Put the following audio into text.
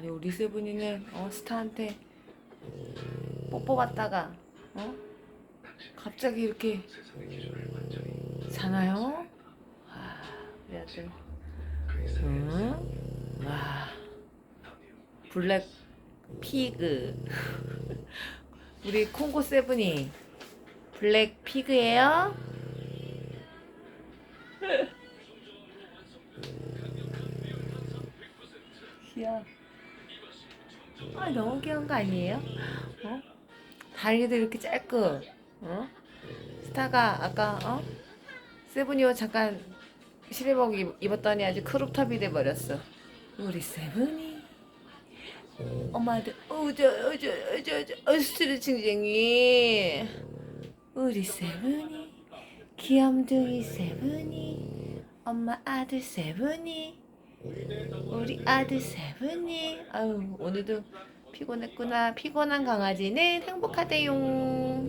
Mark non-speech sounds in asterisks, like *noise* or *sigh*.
아니 우리 세븐이는 어 스타한테 뽀뽀 받다가 어 갑자기 이렇게 자나요? 아 우리 아들 응? 와 블랙 피그 *laughs* 우리 콩고 세븐이 블랙 피그예요? *laughs* 귀여워. 아 너무 귀여운 거 아니에요? 어? 다리도 이렇게 짧고, 어? 스타가 아까 어? 세븐이 옷 잠깐 실내복 입- 입었더니 아주 크롭탑이 돼 버렸어. 우리 세븐이. 엄마한테 어저 어저 어저저 어, 스트레칭쟁이. 우리 세븐이 귀염둥이 세븐이 엄마 아들 세븐이 우리 아들 세븐이. 아유 오늘도 피곤했구나. 피곤한 강아지는 행복하대용